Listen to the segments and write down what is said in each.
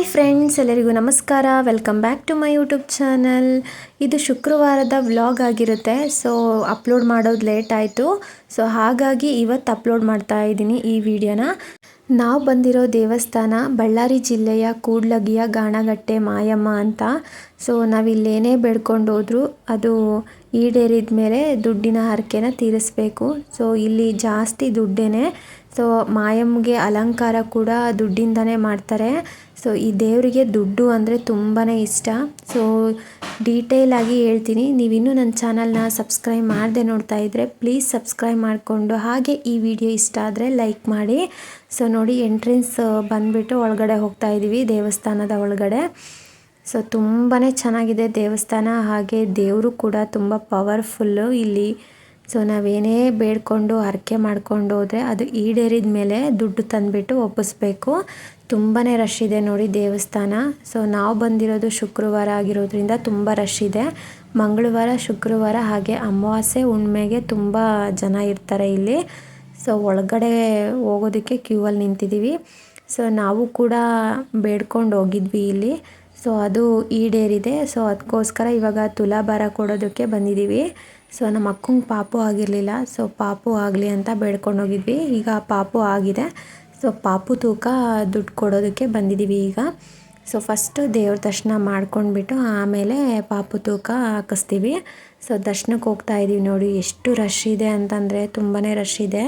Hi friends, ಎಲ್ಲರಿಗೂ ನಮಸ್ಕಾರ. Welcome back to my YouTube channel ಇದು ಶುಕ್ರವಾರದ ವ್ಲಾಗ್ ಆಗಿರುತ್ತೆ. ಸೊ ಅಪ್ಲೋಡ್ ಮಾಡೋದು ಲೇಟ್ ಆಯಿತು. ಸೊ ಹಾಗಾಗಿ ಇವತ್ತು ಅಪ್ಲೋಡ್ ಮಾಡ್ತಾ ಇದ್ದೀನಿ ಈ ವಿಡಿಯೋನ ನಾವು ಬಂದಿರೋ ದೇವಸ್ಥಾನ ಬಳ್ಳಾರಿ ಜಿಲ್ಲೆಯ ಕೂಡ್ಲಗಿಯ ಗಾಣಗಟ್ಟೆ ಮಾಯಮ್ಮ ಅಂತ. ಸೊ ನಾವಿಲ್ಲೇನೇ ಬೆಳ್ಕೊಂಡು ಹೋದ್ರು. ಅದು ಈಡೇರಿದ ಮೇಲೆ ದುಡ್ಡಿನ ಹರಕೆನ ತೀರಿಸ್ಬೇಕು. ಸೊ ಇಲ್ಲಿ ಜಾಸ್ತಿ ದುಡ್ಡೇನೆ. ಸೊ ಮಾಯಮ್ಮಗೆ ಅಲಂಕಾರ ಕೂಡ ದುಡ್ಡಿಂದನೇ ಮಾಡ್ತಾರೆ. ಸೊ ಈ ದೇವರಿಗೆ ದುಡ್ಡು ಅಂದರೆ ತುಂಬಾ ಇಷ್ಟ. ಸೊ ಡೀಟೇಲ್ ಆಗಿ ಹೇಳ್ತೀನಿ. ನೀವಿನ್ನೂ ನನ್ನ ಚಾನಲ್ನ ಸಬ್ಸ್ಕ್ರೈಬ್ ಮಾಡದೆ ನೋಡ್ತಾ ಇದ್ದರೆ ಪ್ಲೀಸ್ ಸಬ್ಸ್ಕ್ರೈಬ್ ಮಾಡಿಕೊಂಡು ಹಾಗೆ ಈ ವಿಡಿಯೋ ಇಷ್ಟ ಆದರೆ ಲೈಕ್ ಮಾಡಿ. ಸೊ ನೋಡಿ ಎಂಟ್ರೆನ್ಸ್ ಬಂದುಬಿಟ್ಟು ಒಳಗಡೆ ಹೋಗ್ತಾ ಇದ್ದೀವಿ ದೇವಸ್ಥಾನದ ಒಳಗಡೆ. ಸೊ ತುಂಬಾ ಚೆನ್ನಾಗಿದೆ ದೇವಸ್ಥಾನ, ಹಾಗೆ ದೇವರು ಕೂಡ ತುಂಬ ಪವರ್ಫುಲ್ಲು ಇಲ್ಲಿ. ಸೊ ನಾವೇನೇ ಬೇಡ್ಕೊಂಡು ಹರಕೆ ಮಾಡ್ಕೊಂಡು ಹೋದರೆ ಅದು ಈಡೇರಿದ ಮೇಲೆ ದುಡ್ಡು ತಂದುಬಿಟ್ಟು ಒಪ್ಪಿಸ್ಬೇಕು. ತುಂಬಾ ರಶ್ ಇದೆ ನೋಡಿ ದೇವಸ್ಥಾನ. ಸೊ ನಾವು ಬಂದಿರೋದು ಶುಕ್ರವಾರ ಆಗಿರೋದ್ರಿಂದ ತುಂಬ ರಶ್ ಇದೆ. ಮಂಗಳವಾರ, ಶುಕ್ರವಾರ ಹಾಗೆ ಅಮಾವಾಸ್ಯೆ ಹುಣ್ಮೆಗೆ ತುಂಬ ಜನ ಇರ್ತಾರೆ ಇಲ್ಲಿ. ಸೊ ಒಳಗಡೆ ಹೋಗೋದಕ್ಕೆ ಕ್ಯೂ ಅಲ್ಲಿ ನಿಂತಿದ್ದೀವಿ. ಸೊ ನಾವು ಕೂಡ ಬೇಡ್ಕೊಂಡು ಹೋಗಿದ್ವಿ ಇಲ್ಲಿ. ಸೊ ಅದು ಈಡೇರಿದೆ. ಸೊ ಅದಕ್ಕೋಸ್ಕರ ಇವಾಗ ತುಲಾಭಾರ ಕೊಡೋದಕ್ಕೆ ಬಂದಿದ್ದೀವಿ. ಸೊ ನಮ್ಮ ಅಕ್ಕಂಗೆ ಪಾಪು ಆಗಿರಲಿಲ್ಲ. ಸೊ ಪಾಪು ಆಗಲಿ ಅಂತ ಬೇಡ್ಕೊಂಡು ಹೋಗಿದ್ವಿ ಈಗ ಪಾಪು ಆಗಿದೆ. ಸೊ ಪಾಪು ತೂಕ ದುಡ್ಡು ಕೊಡೋದಕ್ಕೆ ಬಂದಿದ್ದೀವಿ ಈಗ. ಸೊ ಫಸ್ಟು ದೇವ್ರ ದರ್ಶನ ಮಾಡ್ಕೊಂಡ್ಬಿಟ್ಟು ಆಮೇಲೆ ಪಾಪು ತೂಕ ಹಾಕಿಸ್ತೀವಿ. ಸೊ ದರ್ಶನಕ್ಕೆ ಹೋಗ್ತಾ ಇದ್ದೀವಿ ನೋಡಿ, ಎಷ್ಟು ರಶ್ ಇದೆ ಅಂತಂದರೆ ತುಂಬಾ ರಶ್ ಇದೆ.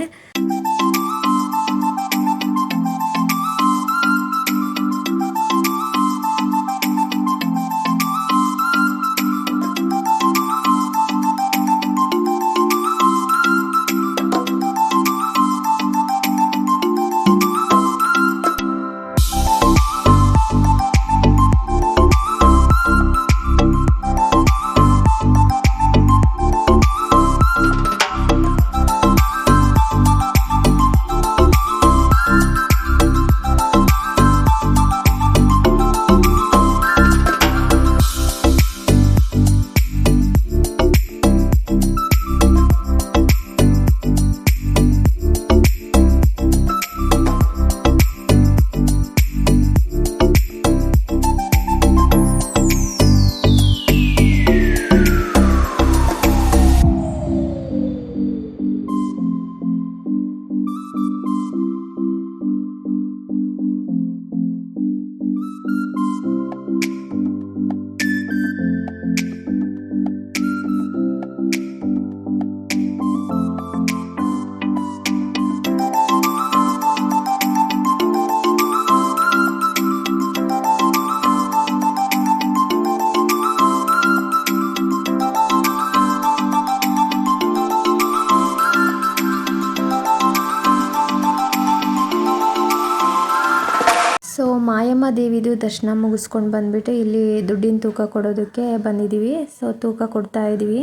ದೇವಿದು ದರ್ಶನ ಮುಗಿಸ್ಕೊಂಡು ಬಂದುಬಿಟ್ಟು ಇಲ್ಲಿ ದುಡ್ಡಿನ ತೂಕ ಕೊಡೋದಕ್ಕೆ ಬಂದಿದ್ದೀವಿ ಸೊ ತೂಕ ಕೊಡ್ತಾ ಇದ್ದೀವಿ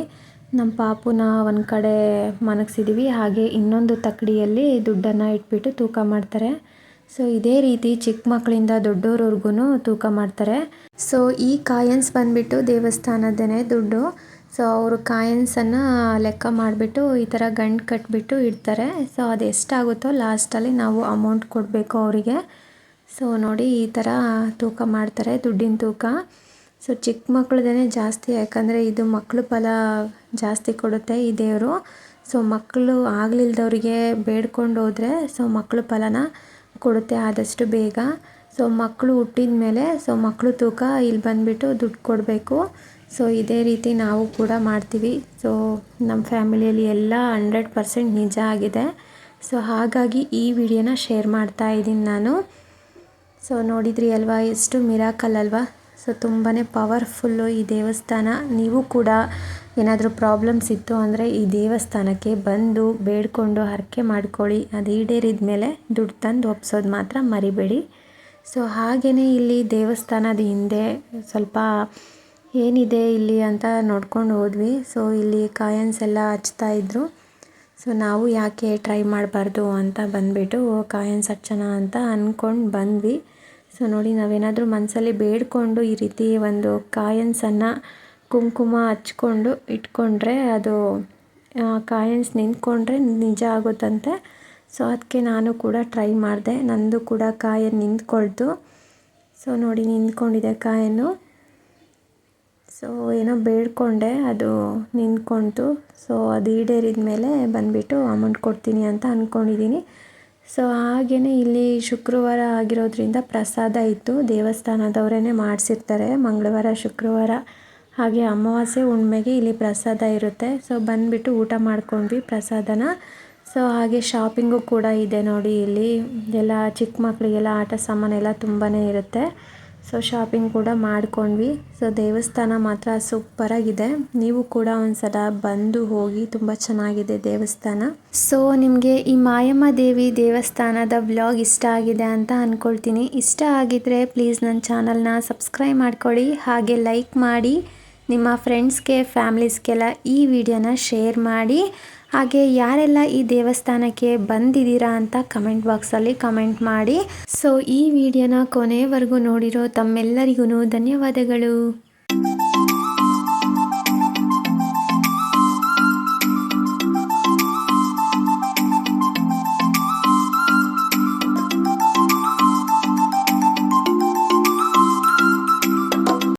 ನಮ್ಮ ಪಾಪುನ ಒಂದು ಕಡೆ ಮನಗಿಸಿದ್ದೀವಿ ಹಾಗೆ ಇನ್ನೊಂದು ತಕ್ಕಡಿಯಲ್ಲಿ ದುಡ್ಡನ್ನು ಇಟ್ಬಿಟ್ಟು ತೂಕ ಮಾಡ್ತಾರೆ. ಸೊ ಇದೇ ರೀತಿ ಚಿಕ್ಕ ಮಕ್ಕಳಿಂದ ದೊಡ್ಡವ್ರವ್ರಿಗೂ ತೂಕ ಮಾಡ್ತಾರೆ. ಸೊ ಈ ಕಾಯನ್ಸ್ ಬಂದುಬಿಟ್ಟು ದೇವಸ್ಥಾನದೇ ದುಡ್ಡು. ಸೊ ಅವರು ಕಾಯನ್ಸನ್ನು ಲೆಕ್ಕ ಮಾಡಿಬಿಟ್ಟು ಈ ಥರ ಗಂಟು ಕಟ್ಬಿಟ್ಟು ಇಡ್ತಾರೆ. ಸೊ ಅದು ಎಷ್ಟಾಗುತ್ತೋ ಲಾಸ್ಟಲ್ಲಿ ನಾವು ಅಮೌಂಟ್ ಕೊಡಬೇಕು ಅವರಿಗೆ. ಸೊ ನೋಡಿ ಈ ಥರ ತೂಕ ಮಾಡ್ತಾರೆ, ದುಡ್ಡಿನ ತೂಕ. ಸೊ ಚಿಕ್ಕ ಮಕ್ಕಳದೇ ಜಾಸ್ತಿ, ಯಾಕಂದರೆ ಇದು ಮಕ್ಕಳು ಫಲ ಜಾಸ್ತಿ ಕೊಡುತ್ತೆ ಈ ದೇವರು. ಸೊ ಮಕ್ಕಳು ಆಗಲಿಲ್ದವ್ರಿಗೆ ಬೇಡ್ಕೊಂಡು ಹೋದರೆ ಸೊ ಮಕ್ಕಳು ಫಲನ ಕೊಡುತ್ತೆ ಆದಷ್ಟು ಬೇಗ. ಸೊ ಮಕ್ಕಳು ಹುಟ್ಟಿದ ಮೇಲೆ ಸೊ ಮಕ್ಕಳು ತೂಕ ಇಲ್ಲಿ ಬಂದುಬಿಟ್ಟು ದುಡ್ಡು ಕೊಡಬೇಕು. ಸೊ ಇದೇ ರೀತಿ ನಾವು ಕೂಡ ಮಾಡ್ತೀವಿ. ಸೊ ನಮ್ಮ ಫ್ಯಾಮಿಲಿಯಲ್ಲಿ ಎಲ್ಲ ಹಂಡ್ರೆಡ್ ಪರ್ಸೆಂಟ್ ನಿಜ ಆಗಿದೆ. ಸೊ ಹಾಗಾಗಿ ಈ ವಿಡಿಯೋನ ಶೇರ್ ಮಾಡ್ತಾ ಇದ್ದೀನಿ ನಾನು. ಸೊ ನೋಡಿದ್ರಿ ಅಲ್ವಾ? ಎಷ್ಟು ಮಿರಾಕಲ್ ಅಲ್ವಾ? ಸೊ ತುಂಬಾ ಪವರ್ಫುಲ್ಲು ಈ ದೇವಸ್ಥಾನ. ನೀವು ಕೂಡ ಏನಾದರೂ ಪ್ರಾಬ್ಲಮ್ಸ್ ಇತ್ತು ಅಂದರೆ ಈ ದೇವಸ್ಥಾನಕ್ಕೆ ಬಂದು ಬೇಡ್ಕೊಂಡು ಹರಕೆ ಮಾಡ್ಕೊಳ್ಳಿ. ಅದು ಈಡೇರಿದ ಮೇಲೆ ದುಡ್ಡು ತಂದು ಒಪ್ಸೋದು ಮಾತ್ರ ಮರಿಬೇಡಿ. ಸೊ ಹಾಗೇ ಇಲ್ಲಿ ದೇವಸ್ಥಾನದ ಹಿಂದೆ ಸ್ವಲ್ಪ ಏನಿದೆ ಇಲ್ಲಿ ಅಂತ ನೋಡ್ಕೊಂಡು ಹೋದ್ವಿ. ಸೊ ಇಲ್ಲಿ ಕಾಯನ್ಸ್ ಎಲ್ಲ ಹಚ್ತಾ ಇದ್ರು. ಸೊ ನಾವು ಯಾಕೆ ಟ್ರೈ ಮಾಡಬಾರ್ದು ಅಂತ ಬಂದುಬಿಟ್ಟು ಕಾಯನ್ಸ್ ಹಚ್ಚೋಣ ಅಂತ ಅಂದ್ಕೊಂಡು ಬಂದ್ವಿ. ಸೊ ನೋಡಿ, ನಾವೇನಾದರೂ ಮನಸ್ಸಲ್ಲಿ ಬೇಡಿಕೊಂಡು ಈ ರೀತಿ ಒಂದು ಕಾಯನ್ಸನ್ನು ಕುಂಕುಮ ಹಚ್ಕೊಂಡು ಇಟ್ಕೊಂಡ್ರೆ ಅದು ಕಾಯನ್ಸ್ ನಿಂತ್ಕೊಂಡ್ರೆ ನಿಜ ಆಗುತ್ತಂತೆ. ಸೊ ಅದಕ್ಕೆ ನಾನು ಕೂಡ ಟ್ರೈ ಮಾಡಿದೆ. ನಂದು ಕೂಡ ಕಾಯನ್ ನಿಂತ್ಕೊಳ್ತು. ಸೊ ನೋಡಿ, ನಿಂತ್ಕೊಂಡಿದೆ ಕಾಯನ್ನು. ಸೊ ಏನೋ ಬೇಡ್ಕೊಂಡೆ, ಅದು ನಿಂತ್ಕೊಳ್ತು ಸೊ ಅದು ಈಡೇರಿದ ಮೇಲೆ ಬಂದುಬಿಟ್ಟು ಅಮೌಂಟ್ ಕೊಡ್ತೀನಿ ಅಂತ ಅಂದ್ಕೊಂಡಿದ್ದೀನಿ ಸೊ ಹಾಗೆಯೇ ಇಲ್ಲಿ ಶುಕ್ರವಾರ ಆಗಿರೋದ್ರಿಂದ ಪ್ರಸಾದ ಇತ್ತು. ದೇವಸ್ಥಾನದವರೇ ಮಾಡಿಸಿರ್ತಾರೆ. ಮಂಗಳವಾರ, ಶುಕ್ರವಾರ ಹಾಗೆ ಅಮಾವಾಸ್ಯೆ ಹುಣ್ಮೆಗೆ ಇಲ್ಲಿ ಪ್ರಸಾದ ಇರುತ್ತೆ. ಸೊ ಬಂದುಬಿಟ್ಟು ಊಟ ಮಾಡ್ಕೊಂಡ್ವಿ ಪ್ರಸಾದನ. ಸೊ ಹಾಗೆ ಶಾಪಿಂಗು ಕೂಡ ಇದೆ ನೋಡಿ ಇಲ್ಲಿ. ಎಲ್ಲ ಚಿಕ್ಕ ಮಕ್ಕಳಿಗೆಲ್ಲ ಆಟ ಸಾಮಾನೆಲ್ಲ ತುಂಬಾ ಇರುತ್ತೆ. ಸೊ ಶಾಪಿಂಗ್ ಕೂಡ ಮಾಡ್ಕೊಂಡ್ವಿ. ಸೊ ದೇವಸ್ಥಾನ ಮಾತ್ರ ಸೂಪರಾಗಿದೆ. ನೀವು ಕೂಡ ಒಂದ್ಸಲ ಬಂದು ಹೋಗಿ ತುಂಬ ಚೆನ್ನಾಗಿದೆ ದೇವಸ್ಥಾನ. ಸೊ ನಿಮಗೆ ಈ ಮಾಯಮ್ಮ ದೇವಿ ದೇವಸ್ಥಾನದ ವ್ಲಾಗ್ ಇಷ್ಟ ಆಗಿದೆ ಅಂತ ಅಂದ್ಕೊಳ್ತೀನಿ ಇಷ್ಟ ಆಗಿದ್ರೆ ಪ್ಲೀಸ್ ನನ್ನ ಚಾನಲ್ನ ಸಬ್ಸ್ಕ್ರೈಬ್ ಮಾಡ್ಕೊಳ್ಳಿ. ಹಾಗೆ ಲೈಕ್ ಮಾಡಿ. ನಿಮ್ಮ ಫ್ರೆಂಡ್ಸ್ಗೆ ಫ್ಯಾಮ್ಲೀಸ್ಗೆಲ್ಲ ಈ ವಿಡಿಯೋನ ಶೇರ್ ಮಾಡಿ. ಹಾಗೆ ಯಾರೆಲ್ಲ ಈ ದೇವಸ್ಥಾನಕ್ಕೆ ಬಂದಿದ್ದೀರಾ ಅಂತ ಕಮೆಂಟ್ ಬಾಕ್ಸಲ್ಲಿ ಕಮೆಂಟ್ ಮಾಡಿ. ಸೊ ಈ ವಿಡಿಯೋನ ಕೊನೆವರೆಗೂ ನೋಡಿರೋ ತಮ್ಮೆಲ್ಲರಿಗೂ ಧನ್ಯವಾದಗಳು.